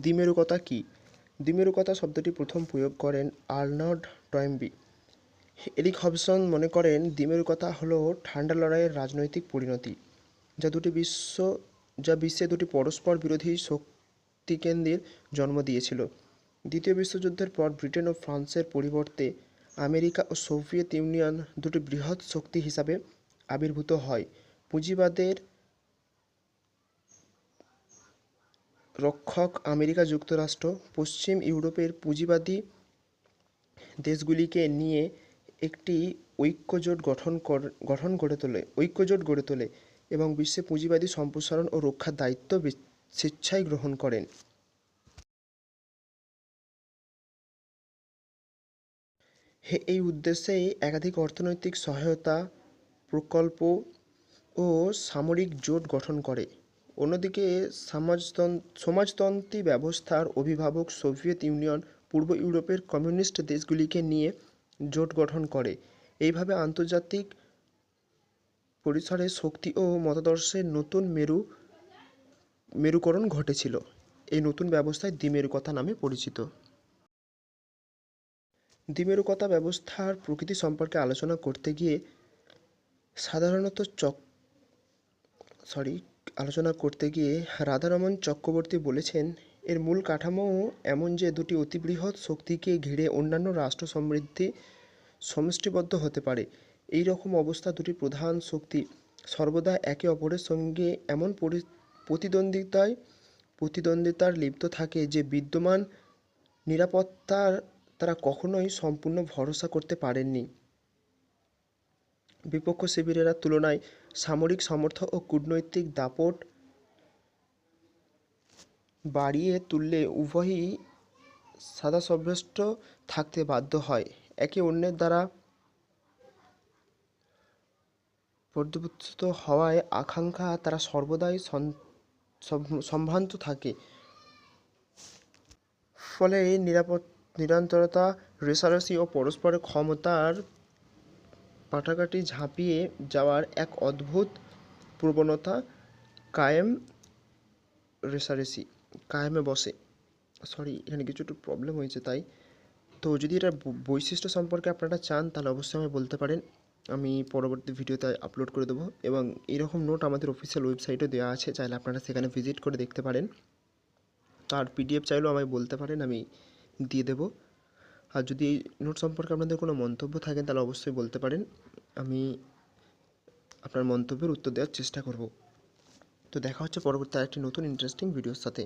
দ্বিমেরুকতা কী? দ্বিমেরুকতা শব্দটি প্রথম প্রয়োগ করেন আর্নল্ড টয়েম্বি এরিক হবসন মনে করেন দ্বিমেরুকতা হলো ঠান্ডা লড়াইয়ের রাজনৈতিক পরিণতি, যা দুটি বিশ্ব, যা বিশ্বে দুটি পরস্পর বিরোধী শক্তিকেন্দ্রের জন্ম দিয়েছিল। দ্বিতীয় বিশ্বযুদ্ধের পর ব্রিটেন ও ফ্রান্সের পরিবর্তে আমেরিকা ও সোভিয়েত ইউনিয়ন দুটি বৃহৎ শক্তি হিসাবে আবির্ভূত হয়। পুঁজিবাদের রক্ষক আমেরিকা যুক্তরাষ্ট্র পশ্চিম ইউরোপের পুঁজিবাদী দেশগুলিকে নিয়ে একটি ঐক্যজোট গঠন গঠন গড়ে তোলে, ঐক্যজোট গড়ে তোলে এবং বিশ্বে পুঁজিবাদী সম্প্রসারণ ও রক্ষার দায়িত্ব স্বেচ্ছায় গ্রহণ করেন। এই উদ্দেশ্যেই একাধিক অর্থনৈতিক সহায়তা প্রকল্প ও সামরিক জোট গঠন করে। অন্যদিকে সমাজতন্ত্র ব্যবস্থার অভিভাবক সোভিয়েত ইউনিয়ন পূর্ব ইউরোপের কমিউনিস্ট দেশগুলিকে নিয়ে জোট গঠন করে। এইভাবে আন্তর্জাতিক পরিসরে শক্তি ও মতাদর্শের নতুন মেরু, মেরুকরণ ঘটেছিল। এই নতুন ব্যবস্থায় দ্বিমেরুকতা নামে পরিচিত। দ্বিমেরুকতা ব্যবস্থার প্রকৃতি সম্পর্কে আলোচনা করতে গিয়ে সাধারণত চক সরি আলোচনা করতে গিয়ে রাধারমন চক্রবর্তী বলেছেন, এর মূল কাঠামো এমন যে দুটি অতিবৃহৎ শক্তিকে ঘিরে অন্যান্য রাষ্ট্র সমৃদ্ধি সমষ্টিবদ্ধ হতে পারে, এই রকম অবস্থা দুটি প্রধান শক্তি। সর্বদা একে অপরের সঙ্গে এমন পরি- প্রতিদ্বন্দ্বিতায়, প্রতিদ্বন্দ্বিতার লিপ্ত থাকে যে বিদ্যমান নিরাপত্তার, তারা কখনোই সম্পূর্ণ ভরসা করতে পারেননি। বিপক্ষ শিবিরের তুলনায় সামরিক সামর্থ্য ও কূটনৈতিক দাপট বাড়িয়ে তুললে উভয়ই সাদাসভ্যষ্ট থাকতে বাধ্য হয়। একে অন্যের দ্বারা পর্যবেক্ষিত হওয়ায় আকাঙ্ক্ষা তারা সর্বদাই সম- সম্ভ্রান্ত থাকে। ফলে নিরাপদ নিরন্তরতা রেষারেষি ও পরস্পরের ক্ষমতার পাটাকাটি ঝাঁপিয়ে যাওয়ার এক অদ্ভুত প্রবণতা কায়েম রেষারেষি কায়েমে বসে। সরি, এখানে কিছু একটু প্রবলেম হয়েছে তাই। তো যদি এটার বৈশিষ্ট্য সম্পর্কে আপনারা চান, তাহলে অবশ্যই আমায় বলতে পারেন। আমি পরবর্তী ভিডিওতে আপলোড করে দেবো এবং এরকম নোট আমাদের অফিসিয়াল ওয়েবসাইটে দেওয়া আছে, চাইলে আপনারা সেখানে ভিজিট করে দেখতে পারেন। তার পিডিএফ চাইলেও আমায় বলতে পারেন, আমি দিয়ে দেবো। আর যদি এই নোট সম্পর্কে আপনাদের কোনো মন্তব্য থাকে, তাহলে অবশ্যই বলতে পারেন। আমি আপনার মন্তব্যের উত্তর দেওয়ার চেষ্টা করব। তো দেখা হচ্ছে পরবর্তী আরেকটি নতুন ইন্টারেস্টিং ভিডিওর সাথে।